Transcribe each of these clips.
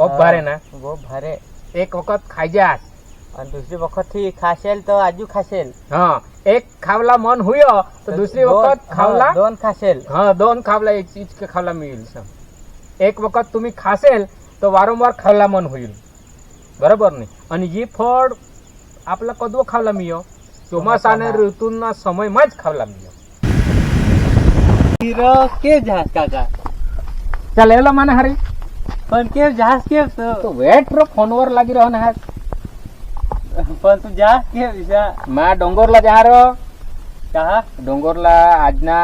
પગ ભારે ના બહુ ભારે એક વખત ખાઈ જા અને દૂસરી વખત થી ખાશેલ તો આજુ ખાશેલ હા એક ખાવલા મન હુયો તો दूसरी दोन- वक्त हा, खावला दोन खाशेल हा दोन खावला एक चीज के खावला मिळेल सम एक वखत तुम्ही खासेल તો વારંવાર ખાવલા મન होईल બરાબર ને અને એ ફળ આપલા કદવો ખાવલા મિયો ચોમાસાના ચોમાસાના. ઋતુના સમયમાં જ ખાવલા મિયો હીરો કે જહાજ કાકા ચાલ એલો મને હારી પણ કેમ જાસ કેમ તો તો વેટ પ્રો ફોન વર લાગી રહ્યો ને હા પણ તું જાસ કેમ વિશા માં ડોંગોરલા જા રહ્યો કહા ડોंगोरला આજના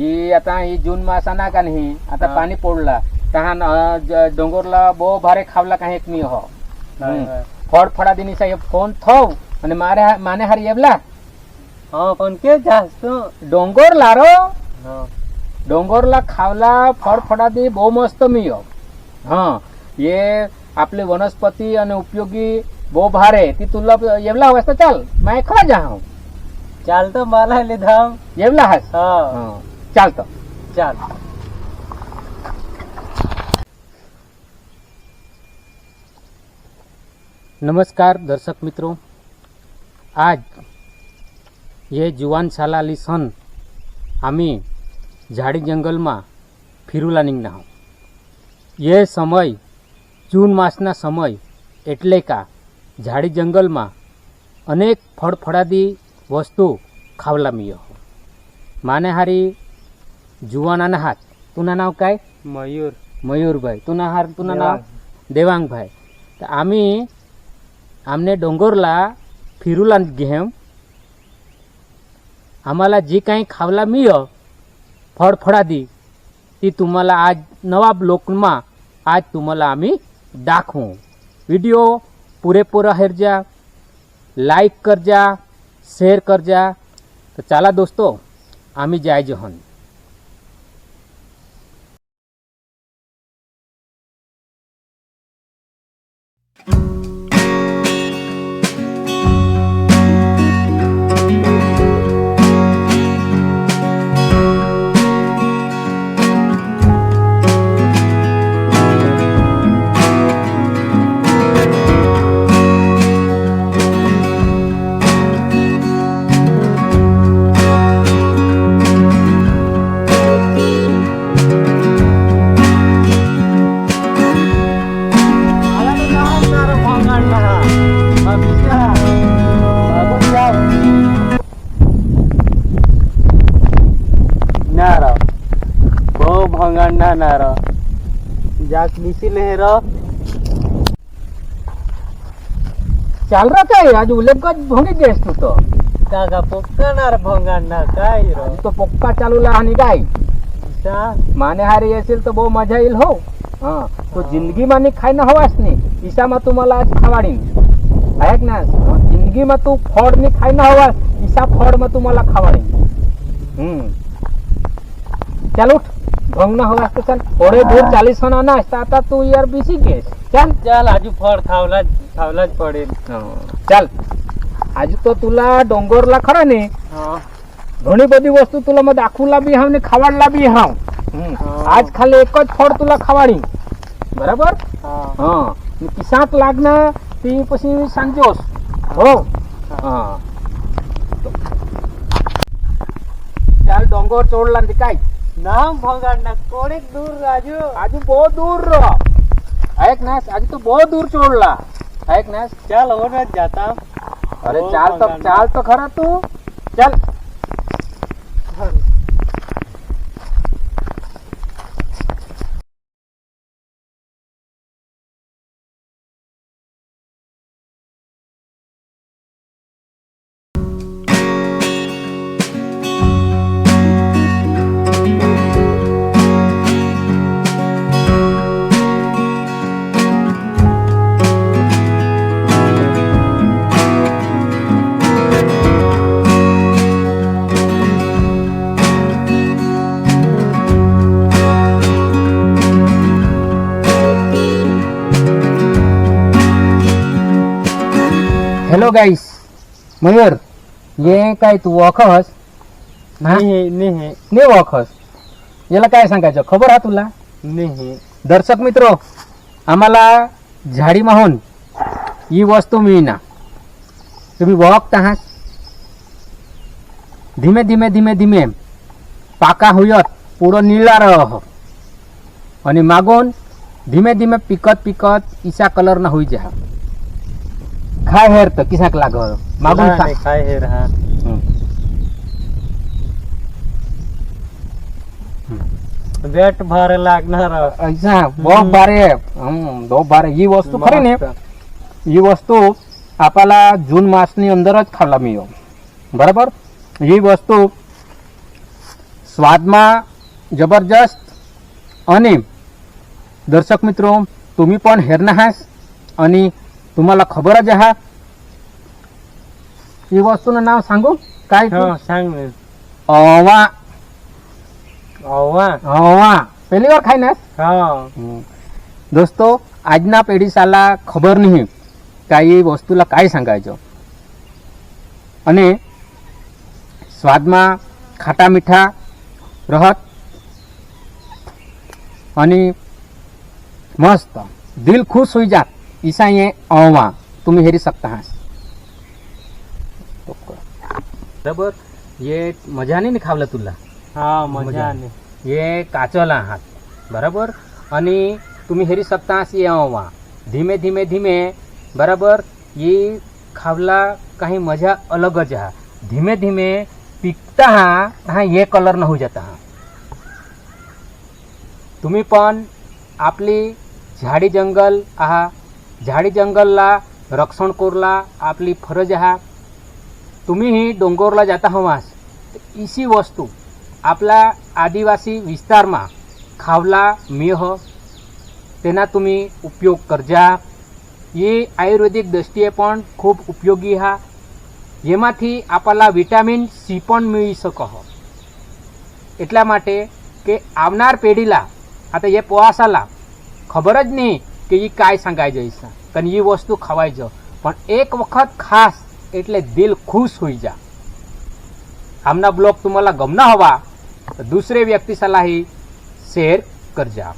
ये आता ही जून मासाना का नाही आता पाणी पडला तहान डोंगरला બહુ ભારે ખાવલા કાંઈ એકમી હો. ફળ ફળા દિની સાહેબ ફોન થવ અને મારે માને હારી એવલા. હા પણ કે જાસ તો ડોંગર લારો ડોંગરલા ખાવલા ફળ ફળા દી બહુ મસ્ત મિયો. હા ये आपले वनस्पती आणि उपयोगी बो भार आहे ती तुला येवला हवं तर चल माय खा जा हा चालतं मला लिधाम येवला हास हा चालतं चाल નમસ્કાર દર્શક મિત્રો आज ये जुवान शाला सन आम्ही झाडी जंगलमा फिरूला निघणार आहोत એ સમય જૂન માસના સમય એટલે કા ઝાડી જંગલમાં અનેક ફળફળાદી વસ્તુ ખાવલામીઓ માને હારી જુવાના હાથ. તુના નામ કાય? મયુર. મયુરભાઈ. તુના હાર તુના નામ? દેવાંગભાઈ. તો આम्ही आमने डोंगोरला फिरूला घेम आम्हाला जी काही खावला मिळ फळफळादी ती तुम्हाला आज नवाब लोकमा आज तुम्हाला आम्ही दाखवू व्हिडिओ पुरेपूर हेरजा लाईक करजा शेअर करजा तर चला दोस्तो आम्ही Mama. Mabisa. Bagong lang. નારો બહુ ભંગાણ ના નારો જાક બીસી નહેરો ચાલ રા કઈ આજ ઉલેમ કજ ભોંગી જઈશ તું તો કાકા પોક્કા નાર ના કાઈ તો પોક્કા ચાલુ લાહની કાઈ અચ્છા માને હારી એસીલ તો બહુ મજા આઈલ હો. હા તો જિંદગીમાં ની ખાઈ ન હવાસની. ઈશામાં તું મને આજ ખવાડી હે ના જિંદગીમાં તું ફળની ખાઈ ન હવાસ ઈશા ફળમાં તું મને ખવાડી હમ. ચાલ ઉઠ. ભંગ ન હવાસ તો ચાલ. ઓરે દૂર ચાલીસ ના ના તાતા તું યાર બીસી ગેસ. ચાલ. ચાલ આજુ ફળ થાવલા થાવલા જ પડે. ચાલ. આજુ તો તુલા ડોંગરલા ખરા ને. હા. ઘણી બધી વસ્તુ તુલા માં દાખવલા બી હાવ ને ખાવાડલા લાવી હાવ. હમ. આજ ખાલી એક જ ફળ તુલા ખાવાડી બરાબર? હા. હા. ને કિસાક લાગના તે પછી સાંજોસ હો. હા. ચાલ ડોંગર ચોડલા ને કાઈ. નામ ભંગાણના કોડેક દૂર રાજુ? આજુ બહુ દૂર રહો. એક નાસ. આજે તો બહુ દૂર ચોડલા એક નાસ. ચાલ હવે જ જાતા. અરે ચાલ તો ચાલ તો ખરા તું. ચાલ. हॅलो गाईस मयूर ये काय तू वॉकस नाही नाही. याला काय सांगायचं? खबर हा तुला? नाही. दर्शक मित्र आम्हाला झाडी माहून ही वस्तू मिळना. तुम्ही वॉक आहात धीमे धीमे धीमे धीमे. पाका होयत पुढं निळा रह. आणि मागून धीमे धीमे पिकत पिकत इशा कलर ना होई जा खाय हेर तर किसाक लागल? मागून सांग. काय हे रहा. वेट भार लागणार. ऐसा बहुत हम्म. बारे हम्म, बारे ही वस्तू खरे नाही. ही वस्तू आपल्याला जून मासनी अंदरच खाल्ला मी बरोबर? ही वस्तू स्वादमा जबरदस्त आणि दर्शक मित्र तुम्ही पण हेरणार आहात आणि तुम्हाला खबरच आहे ही वस्तूचं नाव सांगू काय હા सांग ને अवा ઓવા अवा પહેલી વાર ખાઈ ના હા દોસ્તો આજના પેઢીશાલા ખબર નહીં કે એ વસ્તુલા કાંઈ सांगायचं અને સ્વાદમાં ખાટા મીઠા રહત आणि मस्त दिल खुश होई जात ईसाये अवा तुम्ही हेरी सकता हास बरोबर? ये मजाने नाही खावला तुला? हा मजाने ये काचला आहात. बरोबर? आणि तुम्ही हेरी सकता हास ये अवा धीमे धीमे धीमे बरोबर? ये खावला काही मजा अलगच हा धीमे धीमे पिकता हा हा ये कलर न होऊ जाता हा. तुम्ही पण आपली झाडी जंगल आहा झाडी जंगलला रक्षण कोरला आपली फरज आहा तुम्हीही डोंगरला जाता हवास तर इसी वस्तू આપલા આદિવાસી વિસ્તારમાં ખાવલા મેહ તેના तुम्ही ઉપયોગ કરજા એ આયુર્વેદિક દ્રષ્ટિએ પણ ખૂબ ઉપયોગી હા જેમાંથી આપણા વિટામિન સી પણ મેળવી શકો હો એટલા માટે કે આવનાર પેઢીલા आता हे पोहासाला ખબર જ નહીં કે એ કાંઈ સંગાઈ જઈશ તને એ વસ્તુ ખવાઈ જાઓ. પણ એક વખત ખાસ એટલે દિલ ખુશ હોઈ જા. આમના બ્લોગ તુમાલા ગમના હવા તો દુસરે વ્યક્તિ સલાહી શેર કરજા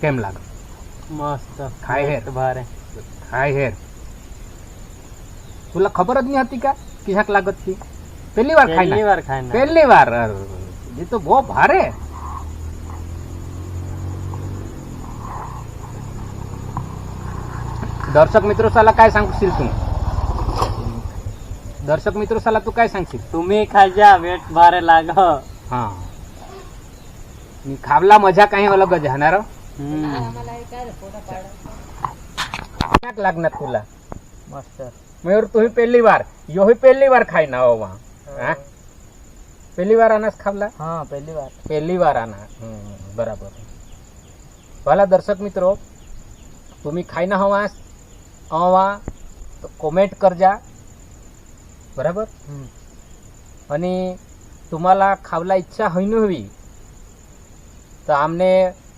કેમ લાગે? મસ્ત. હાય હેર. ભારે. હાય હેર. તુલા ખબર જ નહીં હતી કા? કિસાક લાગત પહેલી વાર ખાય પહેલી વાર ખાઈ પહેલી વાર. એ તો બહુ ભારે. दर्शक मित्र साला काय सांगशील तू दर्शक मित्र साला तू काय सांगशील तुम्ही खाजा वेट भारे लाग हा मी खावला मजा काही अलग जाणार लागणार तुला मस्त मयूर तुम्ही पहिली बार योही पहिली बार खाई ना हो वहाँ પહેલી વાર આનાસ ખાવલા હા પહેલી વાર પહેલી વાર આના બરાબર ભલા દર્શક મિત્રો તુમી ખાઈ ના હવાસ हवा તો કોમેન્ટ કરજા બરાબર आणि तुम्हाला खावला इच्छा होईन हवी तर आमने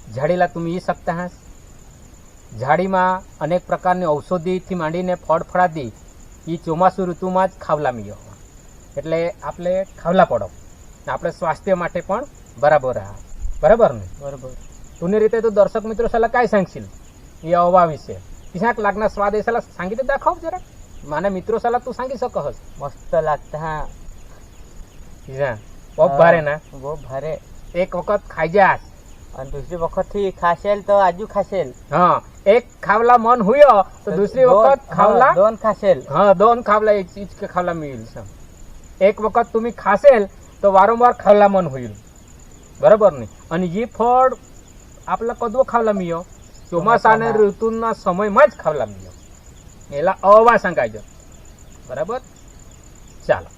झाडीला तुम्ही येऊ શકતા આહાત ઝાડીમાં અનેક પ્રકારની ઔષધિથી માંડીને ફળ ફળાદી એ ચોમાસુ ઋતુમાં જ ખાવલા મળ્યો એટલે આપણે ખાવલા પડો ને આપણે સ્વાસ્થ્ય માટે પણ બરાબર રહા બરાબર ને બરોબર तुने રીતે તું દર્શક મિત્રો સાલા काय सांगशील या अवा विषय किशाक लागणार स्वाद आहे साला सांगितलं दाखव जरा माना मित्रो साला तू सांगी सकहस મસ્ત લાગતા હા किशा बहुत भारे ना બહુ ભારે एक वखत खाई जास અને દુસરી વખત થી ખાશેલ તો આજુ ખાશેલ हा एक खावला मन हुयो तो दुसरी वखत खावला दोन खाशेल हा दोन खावला एक चीज के खावला मिळेल सम. एक वखत तुम्ही खासेल तर वारंवार खावला मन होईल बरोबर नाही आणि जी फळ आपला कदवं खावला मिळो ચોમાસાના ઋતુના સમયમાં જ ખાવલા મિળ્યો એલા અવા સંગાજો બરાબર? ચાલો.